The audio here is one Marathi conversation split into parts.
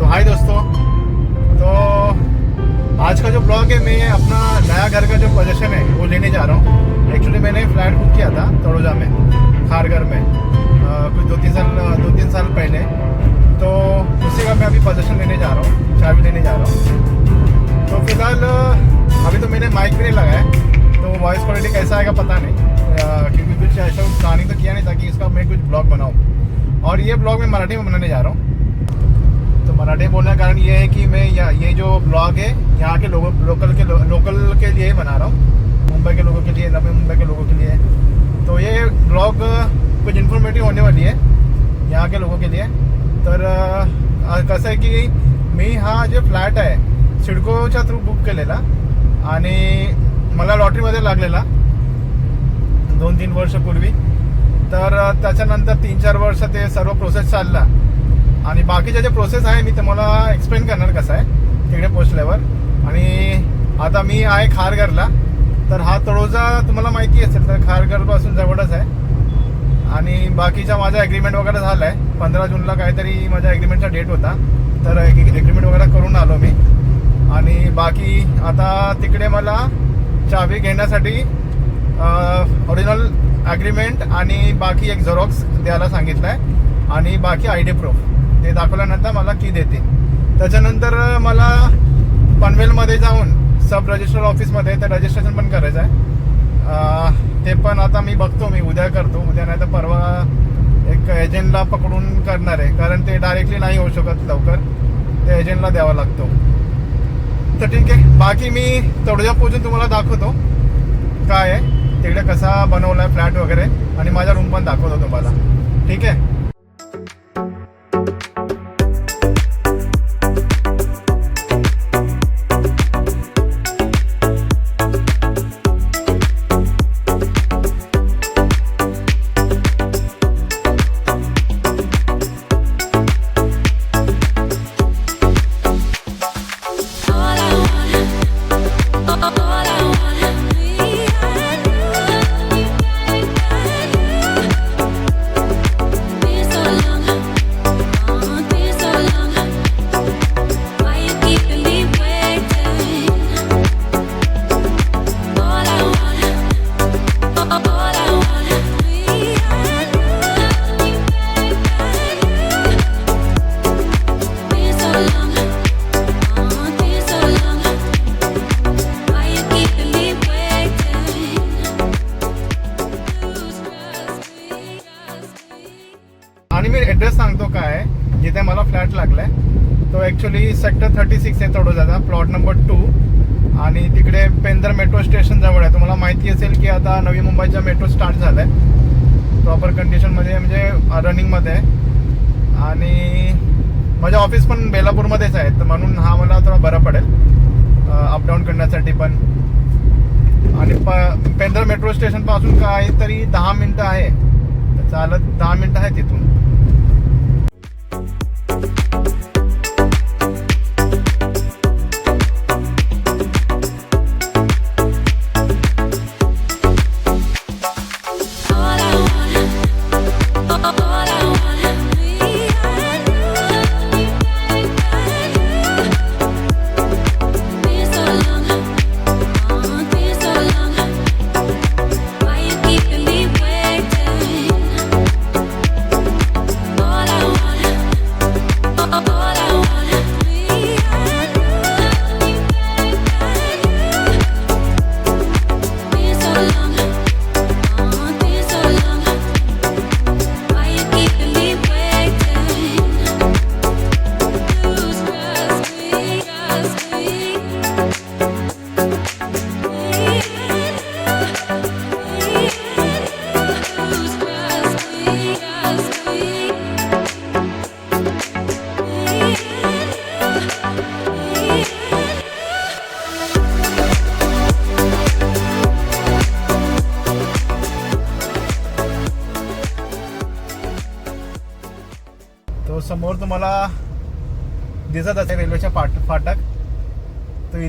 तो हाय दोस्तों। तो आज का जो ब्लॉग है, मैं अपना नया घर का जो पोजीशन है, वो लेने जा रहा हूँ। एक्चुअली मैंने फ्लैट बुक किया था, तड़ोजा में खारगर में कुछ दो तीन साल, दो तीन साल पहले। तो उसी का मैं अभी पोजीशन लेने जा रहा हूँ चाबी लेने जा रहा हूँ। तो फ़िलहाल, अभी तो मैंने माइक भी नहीं लगाया तो वॉइस क्वालिटी कैसा आएगा पता नहीं। क्योंकि कुछ ऐसा प्लानिंग तो किया नहीं, ताकि इसका मैं कुछ ब्लॉग बनाऊँ। और ये ब्लॉग मैं मराठी में बनाने जा रहा हूँ। मराठी बोलने का कारण ये है कि मैं या, ये जो ब्लॉग है यहाँ के लोगों लोकल के लो, लोकल के लिए बना रहा हूँ। मुंबई के लोगों के लिए नवी मुंबई के लोगों के लिए। तो ये ब्लॉग कुछ इन्फॉर्मेटिव्ह होने वाली आहे यहाँ के लोगों के लिए। तर कसं आहे की मी हा जे फ्लॅट आहे सिडकोच्या थ्रू बुक केलेला आणि मला लॉटरीमध्ये लागलेला दोन तीन वर्षपूर्वी तर त्याच्यानंतर तीन चार वर्ष ते सर्व प्रोसेस चालला. आणि बाकीच्या जे प्रोसेस आहे मी तुम्हाला एक्सप्लेन करणार कसं आहे तिकडे पोचल्यावर आणि आता मी आहे खारघरला तर हा तळोजा तुम्हाला माहिती असेल तर खारघरपासून जवळच आहे. आणि बाकीचा माझा ॲग्रीमेंट वगैरे झाला आहे पंधरा जूनला काहीतरी माझ्या ॲग्रीमेंटचा डेट होता. तर ॲग्रीमेंट वगैरे करून आलो मी. आणि बाकी आता तिकडे मला चावी घेण्यासाठी ओरिजिनल ॲग्रीमेंट आणि बाकी एक झेरॉक्स द्यायला सांगितलं आहे आणि बाकी आय डी प्रूफ ते दाखवल्यानंतर मला की देते. त्याच्यानंतर मला पनवेलमध्ये जाऊन सब रजिस्टर ऑफिसमध्ये ते रजिस्ट्रेशन पण करायचं आहे ते पण आता मी बघतो मी उद्या करतो. उद्या नाही तर परवा एक एजंटला पकडून करणार आहे. कारण ते डायरेक्टली नाही होऊ शकत लवकर. ते एजंटला द्यावा लागतो. तर ठीक आहे. बाकी मी तडोजा पोचून तुम्हाला दाखवतो. काय आहे? तिकडे कसा बनवला आहे फ्लॅट वगैरे. आणि माझा रूम पण दाखवतो तुम्हाला. ठीक आहे? लागलाय. तो ॲक्च्युली सेक्टर थर्टी सिक्स आहे तडोजाचा प्लॉट नंबर टू आणि तिकडे पेंदर मेट्रो स्टेशन जवळ आहे. तुम्हाला माहिती असेल की आता नवी मुंबईचा मेट्रो स्टार्ट झालाय. प्रॉपर कंडिशनमध्ये म्हणजे रनिंगमध्ये आहे. आणि माझं ऑफिस पण बेलापूरमध्येच आहे. तर म्हणून हा मला थोडा बरा पडेल. अपडाऊन करण्यासाठी पण. आणि प पेंदर मेट्रो स्टेशनपासून काहीतरी दहा मिनटं आहे. चालत दहा मिनटं आहे तिथून.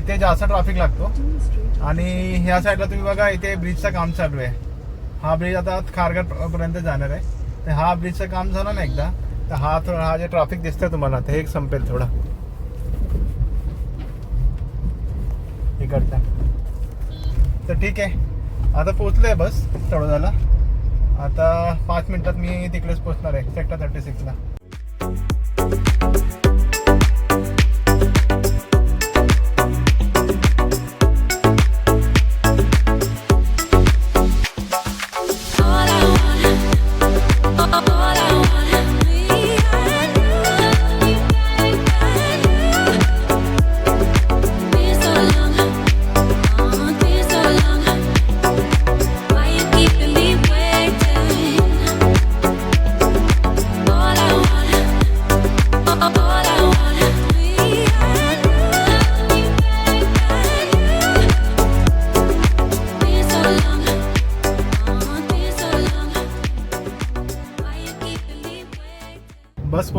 इथे जास्त ट्रॅफिक लागतो. आणि ह्या साईडला तुम्ही बघा इथे ब्रिजचं काम चालू आहे. हा ब्रिज आता खारघरपर्यंत जाणार आहे. तर हा ब्रिजचं काम झालं ना एकदा तर हा थोडा हा जे ट्रॅफिक दिसतंय तुम्हाला ते एक संपेल थोडा. इकडचा तर ठीक आहे. आता पोचलो आहे बस झालं आता पाच मिनटात मी तिकडेच पोचणार आहे सेक्टर थर्टी सिक्सला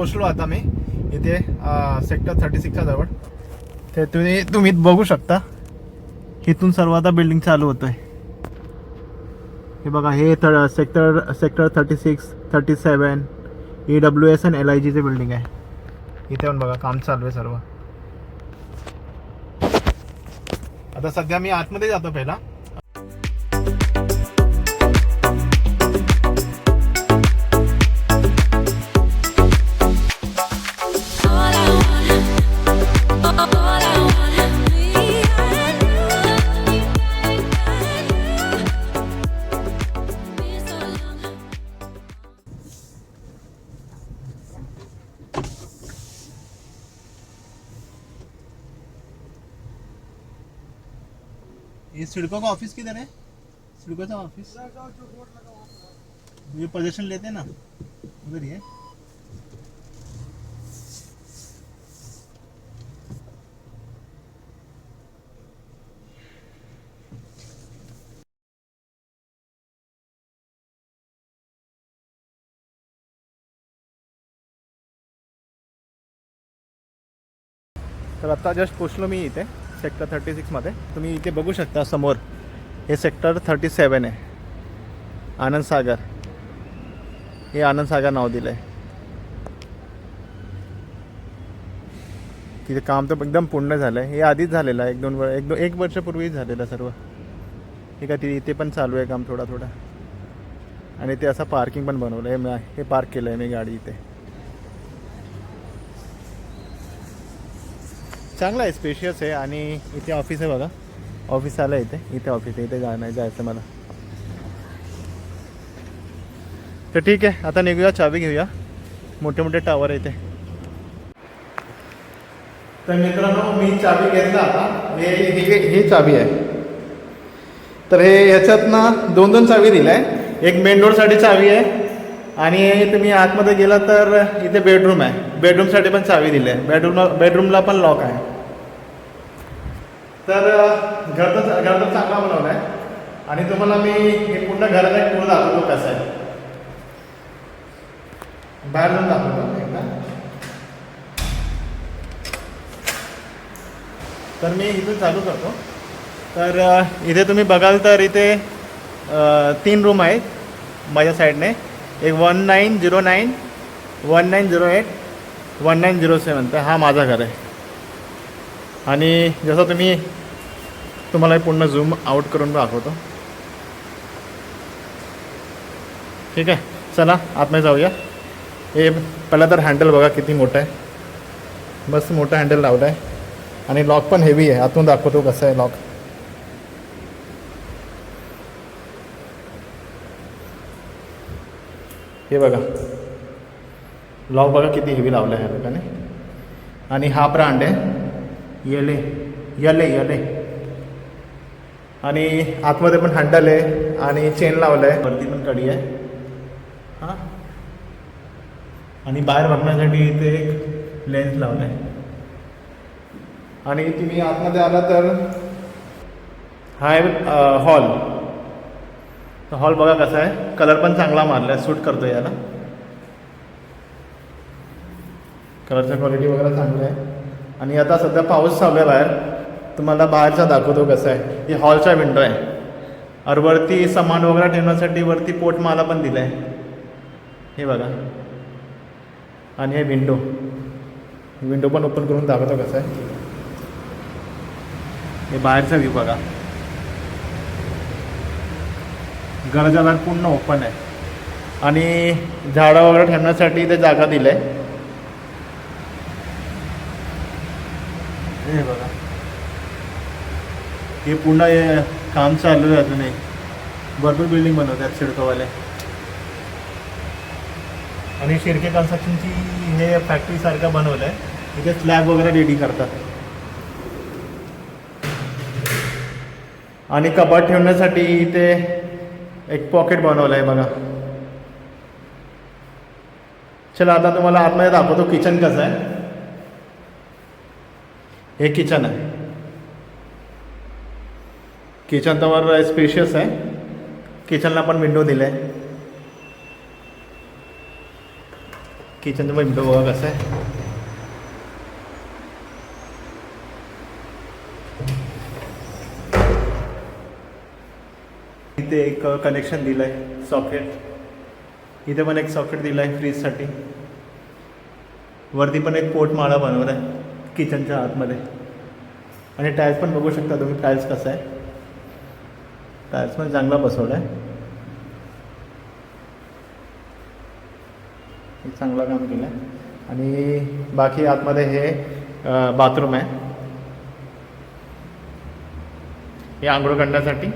पोचलो आता मी. इथे सेक्टर थर्टी सिक्सच्या जवळ. ते तुम्ही तुम्ही बघू शकता. इथून सर्व आता बिल्डिंग चालू होतोय. हे बघा हे sector sector thirty six thirty seven E W S N L I जीचे बिल्डिंग आहे. इथे पण बघा काम चालू आहे सर्व. आता सध्या मी आतमध्ये जातो पहिला. सिडको का ऑफ़िस किधर है? सिडको का ऑफ़िस। ये पोजीशन लेते हैं ना। उधर ही है। तर आता जस्ट पोचलो मी इथे सेक्टर थर्टी सिक्समध्ये तुम्ही इथे बघू शकता समोर. हे सेक्टर थर्टी सेवन आहे. आनंद सागर. हे आनंद सागर नाव दिलं आहे तिथे काम तर एकदम पूर्ण झालं आहे हे आधीच झालेलं आहे. एक दोन वेळ एक दो एक वर्षापूर्वीच झालेलं सर्व. ठीक आहे तिथे इथे पण चालू आहे काम थोडा थोडा आणि ते असं पार्किंग पण बनवलं आहे मी हे पार्क केलं आहे मी गाडी इथे. चांगला आहे स्पेशियस आहे आणि इथे ऑफिस आहे बघा. ऑफिस आलं इथे. इथे ऑफिस आहे इथे जाणं जायचं मला. तर ठीक आहे आता निघूया चावी घेऊया. मोठे मोठे टावर आहे इथे. तर मित्रांनो मी चावी घेतला आता. हे हे ही चावी आहे. तर हे ह्याच्यात ना दोन दोन चावी दिल्या आहे एक मेन डोरसाठी चावी आहे. आणि तुम्ही आतमध्ये गेला तर इथे बेडरूम आहे. बेडरूमसाठी पण चावी दिली आहे. बेडरूम बेडरूमला पण लॉक आहे. तर गर्द गर्द चांगला बनवला आहे आणि तुम्हाला मी हे पूर्ण घराचा एक टूर दाखवतो कसं आहे बाहेर जाऊन दाखवतो एकदा. तर मी इथून चालू करतो. तर इथे तुम्ही बघाल तर इथे तीन रूम आहेत माझ्या साईडने. एक one nine zero nine one nine zero eight one nine zero seven. तर हा माझा घर आहे. आणि जसं तुम्ही तुम्हाला पूर्ण झूम आउट करून दाखवतो. ठीक आहे? चला आतमध्ये जाऊया. हे पहिला तर हँडल बघा किती मोठं आहे. मस्त मोठं हँडल लावलं आहे. आणि लॉक पण हेवी आहे. आतून दाखवतो कसं आहे लॉक हे बघा. लॉक बघा किती हेवी लावलं आहे लोकांनी. आणि हा ब्रांड आहे. येले यले यले. आणि आतमध्ये पण हँडल आहे आणि चेन लावलं आहे वरती पण कडी आहे. हां. आणि बाहेर बघण्यासाठी इथे एक लेन्स लावलं आहे आणि तुम्ही आतमध्ये आला तर हा आहे हॉल तर हॉल बघा कसा आहे. कलर पण चांगला मारला आहे सूट करतो याला कलरच्या क्वालिटी वगैरे चांगली आहे. आणि आता सध्या पाऊस चालू आहे. बाहेर तुम्हाला बाहेरचा दाखवतो कसं आहे. ही हॉलचा विंडो आहे. और वरती सामान वगैरे ठेवण्यासाठी वरती पोटमाला पण दिला आहे हे बघा. आणि हे विंडो विंडो पण ओपन करून दाखवतो कसं आहे. हे बाहेरचा व्ह्यू बघा. गरजाला पूर्ण ओपन आहे. आणि झाडं वगैरे ठेवण्यासाठी ते जागा दिलं आहे हे बघा. हे पूर्ण हे काम चालू आहे अजूनही. भरपूर बिल्डिंग बनवतात सिडकोवाले आणि शिर्के कन्स्ट्रक्शनची हे फॅक्टरी सारखं बनवलं आहे इथे स्लॅब वगैरे रेडी करतात. आणि कपाट ठेवण्यासाठी इथे एक पॉकेट बनवलं आहे बघा. चला आता तुम्हाला आतमध्ये दाखवतो किचन कसं आहे. हे किचन आहे. किचन तर स्पेशियस आहे. किचनला पण विंडो दिले आहे किचनचं पण विंडो बघा कसं आहे. इथे एक कनेक्शन दिलं आहे सॉकेट इथे पण एक सॉकेट दिलं आहे फ्रीजसाठी वरती पण एक पोट माळा बनवला आहे किचनच्या आतमध्ये. आणि टाईल्स पण बघू शकता तुम्ही टाईल्स कसं आहे. टाईल्स पण चांगला बसवला आहे चांगलं चांगला काम केलं आहे आणि बाकी आतमध्ये हे बाथरूम आहे. हे आंघोळ करण्यासाठी.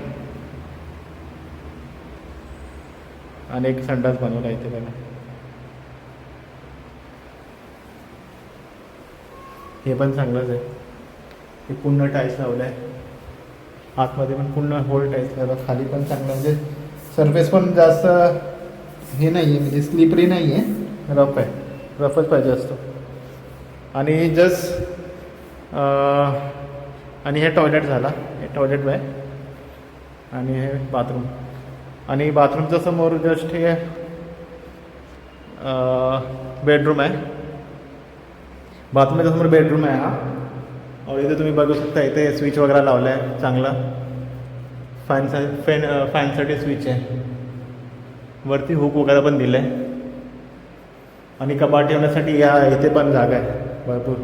आणि एक संडास बनवला इथे त्याला. हे पण चांगलंच आहे. हे पूर्ण टाईल्स लावलं आहे आतमध्ये पण पूर्ण होल टाईल्स लावला खाली पण चांगलं म्हणजे सरफेस पण जास्त हे नाही म्हणजे आहे म्हणजे स्लिपरी नाही आहे. रफ आहे रफच पाहिजे असतो. आणि जस्ट आणि हे टॉयलेट झाला. हे टॉयलेट बाय आणि हे बाथरूम आणि बाथरूमच्या समोर जस्ट हे बेडरूम आहे. बाथरूमच्या समोर बेडरूम आहे हा. और इथे तुम्ही बघू शकता इथे स्विच वगैरे लावलं आहे चांगला फॅनसा फॅन फॅनसाठी स्विच आहे. वरती हुक वगैरे पण दिलं आहे आणि कपाट ठेवण्यासाठी या इथे पण जागा आहे भरपूर.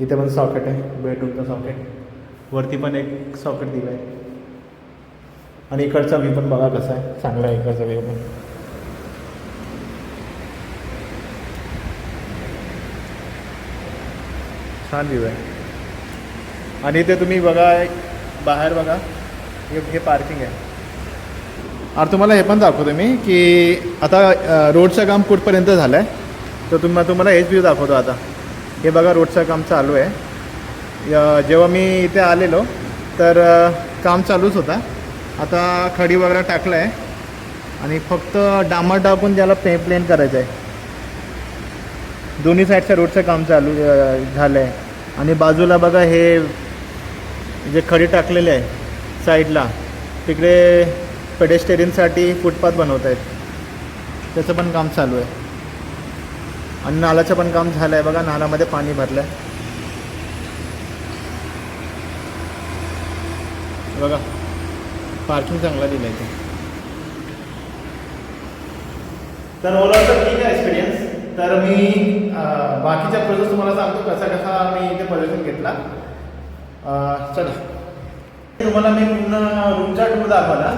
इथे पण सॉकेट आहे बेडरूमचं सॉकेट वरती पण एक सॉकेट दिलं आहे आणि इकडचा व्ह्यू पण बघा कसा आहे चांगला आहे इकडचा व्ह्यू पण. छान व्ह्यू आहे. आणि इथे तुम्ही बघा एक बाहेर बघा हे हे पार्किंग आहे. आणि तुम्हाला हे पण दाखवतो मी की आता रोडचं काम कुठपर्यंत झालं आहे तर तुम्हाला तुम्हाला हेच व्ह्यू दाखवतो आता. हे बघा रोडचं काम चालू आहे. जेव्हा मी इथे आलेलो तर काम चालूच होता. आता खडी वगैरे टाकलं आहे आणि फक्त डांबर टाकून त्याला पे प्लेन करायचं आहे दोन्ही साईडच्या रोडचं काम चालू झालं आहे आणि बाजूला बघा हे जे खडी टाकलेले आहे साईडला तिकडे पेडेस्टेरियनसाठी फुटपाथ बनवत आहेत त्याचं पण काम चालू आहे. आणि नालाचं पण काम झालं आहे बघा नालामध्ये पाणी भरलं आहे बघा पार्किंग चांगला दिलं आहे तर ओला ठीक आहे तर मी बाकीच्या प्रोसेस तुम्हाला सांगतो कसा कसा मी इथे प्रदर्शन घेतला. चला. तुम्हाला मी पूर्ण रूमचा टूर दाखवला.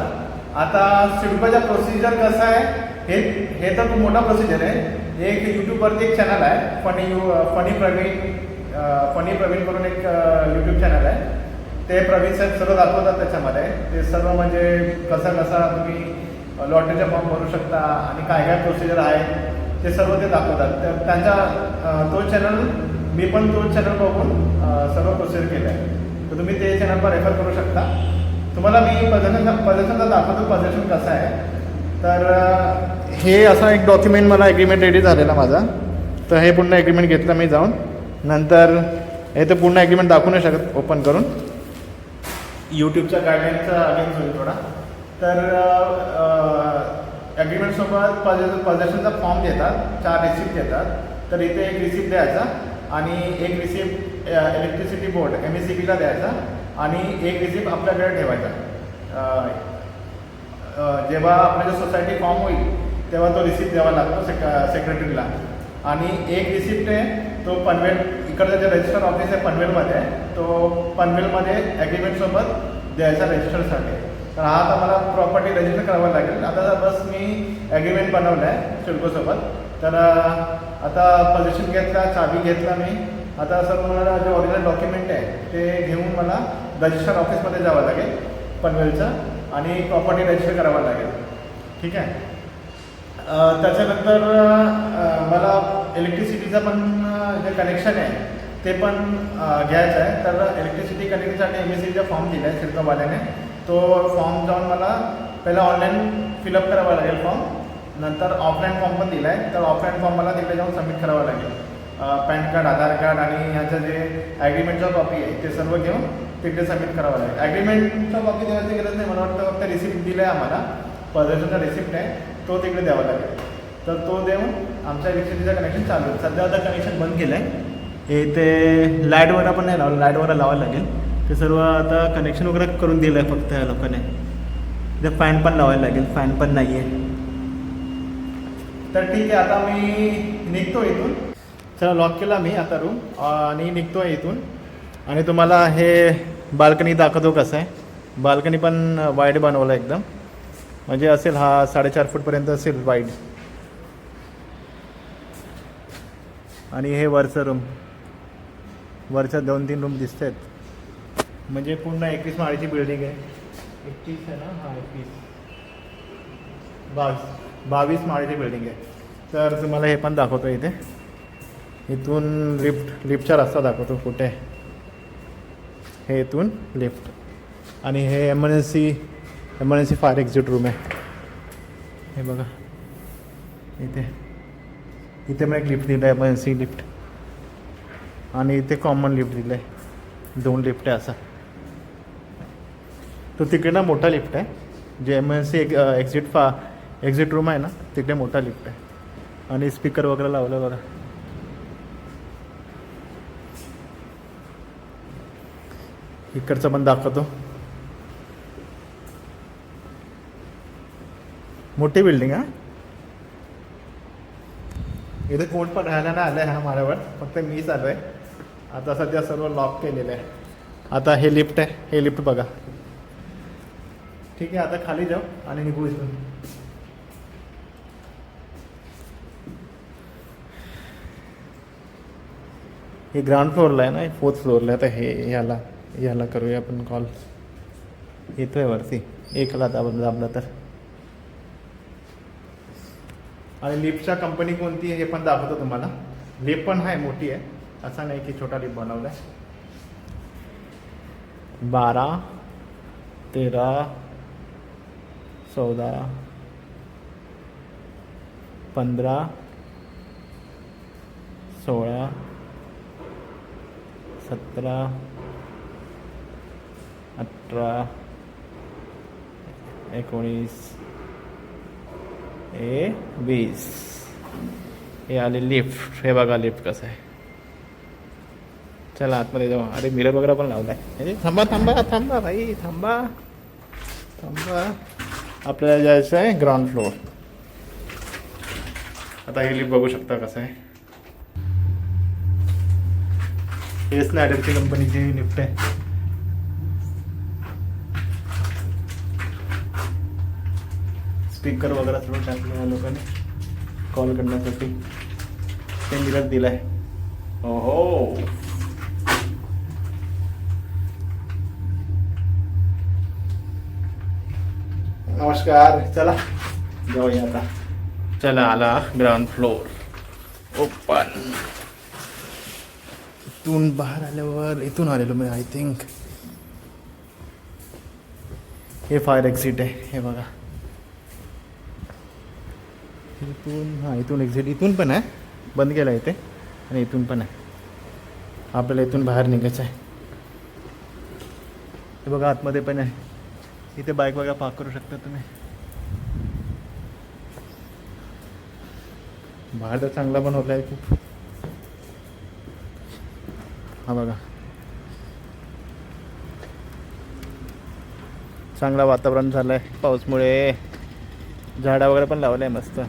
आता सिडकोचा प्रोसिजर कसा आहे हे हे तर खूप मोठा प्रोसिजर आहे. एक यूट्यूबवरती एक चॅनल आहे funny you funny Praveen funny Praveen करून एक यूट्यूब चॅनल आहे. ते प्रवीण साहेब सर्व दाखवतात त्याच्यामध्ये. ते सर्व म्हणजे कसा कसा तुम्ही लॉटरीचा फॉर्म भरू शकता आणि काय काय प्रोसिजर आहे. ते सर्व ते दाखवतात. तर त्यांचा तो चॅनल मी पण तो चॅनल बघून सर्व प्रोसिजर केलं आहे तर तुम्ही ते चॅनल पण रेफर करू शकता. तुम्हाला मी प्रदर्शन प्रदर्शन दाखवतो प्रदर्शन कसं आहे. तर हे असा एक डॉक्युमेंट मला ॲग्रीमेंट रेडी झालेला माझा. तर हे पूर्ण ॲग्रीमेंट घेतलं मी जाऊन. नंतर हे तर पूर्ण ॲग्रीमेंट दाखवू नाही शकत ओपन करून. यूट्यूबच्या गाईडलाईनचा अगेन्स्ट होईल थोडा. तर ॲग्रीमेंटसोबत पज पजेशनचा फॉर्म देतात चार रिसिप्ट देतात. तर इथे एक रिसिप्ट द्यायचा आणि एक receipt electricity board M S C बीला द्यायचा आणि एक रिसिप्ट आपल्याकडे ठेवायचा. जेव्हा आपल्याला सोसायटी फॉर्म होईल तेव्हा तो रिसिप्ट द्यावा लागतो सेक सेक्रेटरीला आणि एक रिसिप्ट आहे तो पनवेल इकडचं जे रजिस्टर ऑफिस आहे पनवेलमध्ये आहे तो पनवेलमध्ये ॲग्रीमेंटसोबत द्यायचा रजिस्टरसाठी तर हा आता मला प्रॉपर्टी रजिस्टर करावं लागेल. आता बस मी ॲग्रीमेंट बनवलं आहे शिल्कोसोबत तर आता पोझिशन घेतला चाबी घेतला मी. आता सर मला जे ऑरिजिनल डॉक्युमेंट आहे ते घेऊन मला रजिस्टर ऑफिसमध्ये जावं लागेल पनवेलचं आणि प्रॉपर्टी रजिस्टर करावं लागेल. ठीक आहे? त्याच्यानंतर मला इलेक्ट्रिसिटीचं पण जे कनेक्शन आहे ते पण घ्यायचं आहे. तर इलेक्ट्रिसिटी कनेक्शनसाठी एम एस सीचा फॉर्म दिला आहे शिल्पवाल्याने. तो फॉर्म जाऊन मला पहिला ऑनलाईन फिलअप करावा लागेल फॉर्म नंतर ऑफलाईन फॉर्म पण दिला आहे तर ऑफलाईन फॉर्म मला तिकडे जाऊन सबमिट करावा लागेल. पॅन कार्ड आधार कार्ड आणि ह्याचं जे ॲग्रीमेंटचं कॉपी आहे ते सर्व घेऊन तिकडे सबमिट करावं लागेल. ॲग्रीमेंटचं कॉपी देण्याची गरज नाही. मला वाटतं फक्त रिसिप्ट दिलं आहे आम्हाला. परदेशाचा रिसिप्ट आहे. तो तिकडे द्यावा लागेल. तर तो देऊन आमच्या इलेक्ट्रिसिटीचं कनेक्शन चालू आहे. सध्या आता कनेक्शन बंद केलं आहे हे ते लाईटवर पण नाही लावलं. लाईटवर लावायला लागेल. ते सर्व आता कनेक्शन वगैरे करून दिलं आहे फक्त या लोकांनी. ते फॅन पण लावायला लागेल फॅन पण नाही आहे तर ठीक आहे आता मी निघतो इथून. चला लॉक केला मी आता रूम आणि निघतो आहे इथून. आणि तुम्हाला हे बाल्कनी दाखवतो कसं आहे. बाल्कनी पण वाईड बनवलं आहे एकदम. म्हणजे असेल हा साडेचार फूटपर्यंत असेल वाईड आणि हे वरचं रूम वरच्या दोन तीन रूम दिसत आहेत म्हणजे पूर्ण एकवीस माळीची बिल्डिंग आहे. एकतीस आहे ना? हां एकवीस. बावीस बावीस माळीची बिल्डिंग आहे. तर तुम्हाला हे पण दाखवतो इथे. इथून लिफ्ट लिफ्टचा रस्ता दाखवतो कुठे. हे इथून लिफ्ट आणि हे emergency emergency fire exit room आहे. हे बघा. इथे. इथे पण एक लिफ्ट दिलं आहे एमर्जन्सी लिफ्ट आणि इथे कॉमन लिफ्ट दिलं आहे दोन लिफ्ट आहे असा. तो तिकडे ना मोठा लिफ्ट आहे. जे एमर्जन्सी एक एक्झिट फा एक्झिट रूम आहे ना तिकडे मोठा लिफ्ट आहे. आणि स्पीकर वगैरे लावलं बघा. इकडचं पण दाखवतो. मोठी बिल्डिंग हा? इथे कोण पण राहायला नाही आलं आहे हा माझ्यावर. फक्त मीच आलो आहे आता सध्या सर्व लॉक केलेलं आहे. आता हे लिफ्ट आहे. हे लिफ्ट बघा. ठीक आहे आता खाली जाऊ आणि निघू इथून. हे ग्राउंड फ्लोअरला आहे ना फोर्थ फ्लोअरला आहे. तर हे ह्याला ह्याला करूया आपण कॉल येतोय वरती. एकला दाब दाबला तर. आणि लिपच्या कंपनी कोणती आहे हे पण दाखवतो तुम्हाला. लिप पण आहे मोठी आहे. असा नाही की छोटा लिप बनवला आहे बारा तेरा चौदा पंधरा सोळा सतरा अठरा एकोणीस हे वीस. हे आले लिफ्ट. हे बघा लिफ्ट कसं आहे. चला आतमध्ये जाऊ. अरे मिरर वगैरे पण लावलाय. थांबा थांबा थांबा भाई थांबा. थांबा. आपल्याला जायचं आहे ग्राउंड फ्लोअर आता हे लिफ्ट बघू शकता कसं आहे हेच ना ॲडमची कंपनीची लिफ्ट आहे स्पीकर वगैरे सर्व टाकलं या लोकांनी कॉल करण्यासाठी ते दिलाय ओहो। नमस्कार चला. जाऊया आता. चला आला ग्राउंड फ्लोअर ओपन इथून बाहेर आल्यावर इथून आलेलो मी आय थिंक हे फायर एक्झिट आहे हे बघा. इथून हां इथून एक्झिट इथून पण आहे. बंद केलं आहे इथे. आणि इथून पण आहे. आपल्याला इथून बाहेर निघायचं आहे. हे बघा आतमध्ये पण आहे. इथे बाईक वगैरे पार्क करू शकता तुम्ही. बाहेर तर चांगला बनवला आहे खूप. हा बघा. चांगला वातावरण झालं आहे पाऊसमुळे. झाडं वगैरे पण लावलं आहे मस्त.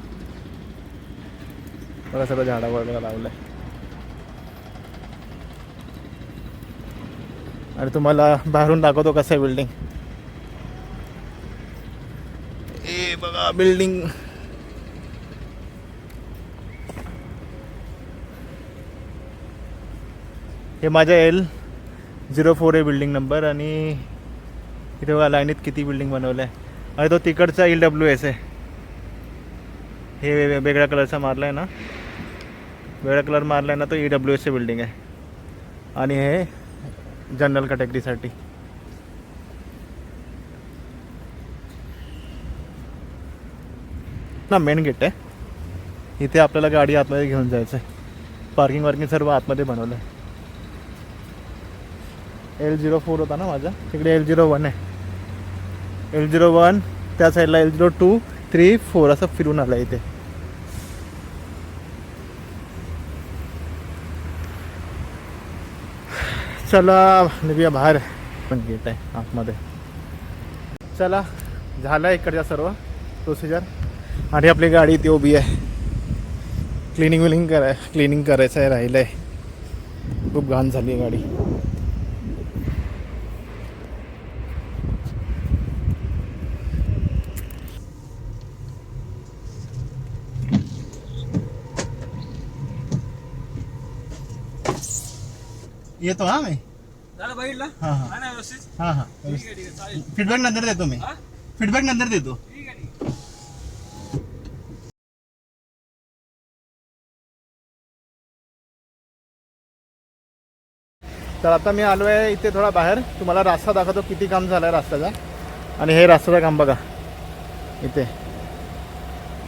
बघा सगळं झाडं वगैरे लावलं आहे आणि तुम्हाला बाहेरून दाखवतो कसं आहे बिल्डिंग ए बघा बिल्डिंग हे माझ्या एल झिरो फोर आहे बिल्डिंग नंबर आणि इथे बघा लाईनीत किती बिल्डिंग बनवलं आहे आणि तो तिकडचा एल डब्ल्यू एस आहे. हे वेगळ्या कलरचा मारला आहे ना. वेगळा कलर मारला आहे ना तो ई डब्ल्यू एसची बिल्डिंग आहे. आणि हे जनरल कॅटेगरीसाठी ना मेन गेट आहे. इथे आपल्याला गाडी आतमध्ये घेऊन जायचं आहे. पार्किंग वार्किंग सर्व आतमध्ये बनवलं आहे. एल झिरो फोर होता ना माझा? तिकडे एल झिरो वन आहे. एल झिरो वन त्या साईडला L zero two three four असं फिरून आलं इथे. चला निघूया बाहेर. पण गेट आहे आतमध्ये. चला झालं इकडच्या सर्व प्रोसिजर आणि आपली गाडी ती उभी आहे. क्लिनिंग विलिंग कराय क्लिनिंग करायचं आहे राहिलं आहे खूप घाण झाली आहे गाडी. येतो हा मी? बघितलं हां हां. हा हां हां. फीडबॅक नंतर देतो मी. हा? फीडबॅक नंतर देतो ठीक आहे ठीक आहे तर आता मी आलो आहे इथे थोडा बाहेर. तुम्हाला रास्ता दाखवतो किती काम झालं आहे रस्त्याचा. आणि हे रास्त्याचं काम बघा. इथे.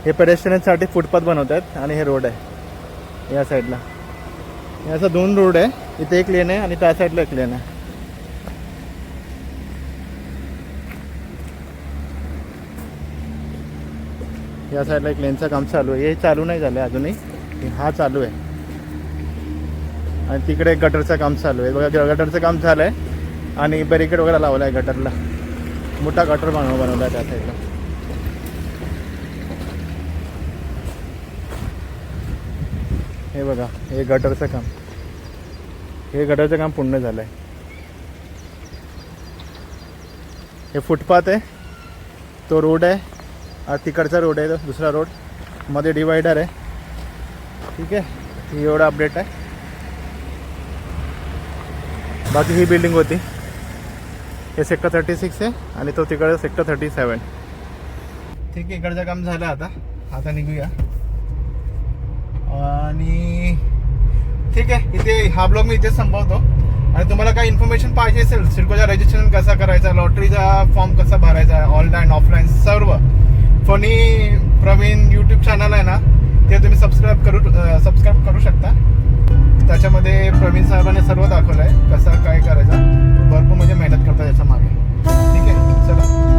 हे पेडेस्ट्रियनसाठी फुटपाथ बनवत आहेत आणि हे रोड आहे. या साईडला हे असं दोन रोड आहे. इथे एक लेन आहे आणि त्या साईडला एक लेन आहे. या साईडला एक लेनचं काम चालू आहे. हे चालू नाही झालं आहे अजूनही हा चालू आहे. आणि तिकडे गटरचं काम चालू आहे. बघा गटरचं काम झालं आहे आणि बॅरिकेड वगैरे लावलं आहे गटरला. मोठा गटर बनव बनवला आहे त्या साईडला हे बघा हे गटरचं काम. हे गटरचं काम पूर्ण झालं आहे हे फुटपाथ आहे. तो रोड आहे. आणि तिकडचा रोड आहे तो दुसरा रोड. मध्ये डिवायडर आहे. ठीक आहे? एवढा अपडेट आहे. बाकी ही बिल्डिंग होती. हे सेक्टर थर्टी सिक्स आहे आणि तो तिकडे सेक्टर थर्टी सेवन ठीक आहे इकडचं काम झालं आता. आता निघूया. आणि ठीक आहे इथे हा ब्लॉग मी इथेच संपवतो. आणि तुम्हाला काही इन्फॉर्मेशन पाहिजे असेल सिडकोचा रजिस्ट्रेशन कसा करायचा लॉटरीचा फॉर्म कसा भरायचा ऑनलाईन ऑफलाईन सर्व. फनी प्रवीण यूट्यूब चॅनल आहे ना ते तुम्ही सबस्क्राईब करू सबस्क्राईब करू शकता. त्याच्यामध्ये प्रवीण साहेबांनी सर्व दाखवलं आहे कसं काय करायचं. भरपूर म्हणजे मेहनत करतात याच्या मागे. ठीक आहे चला.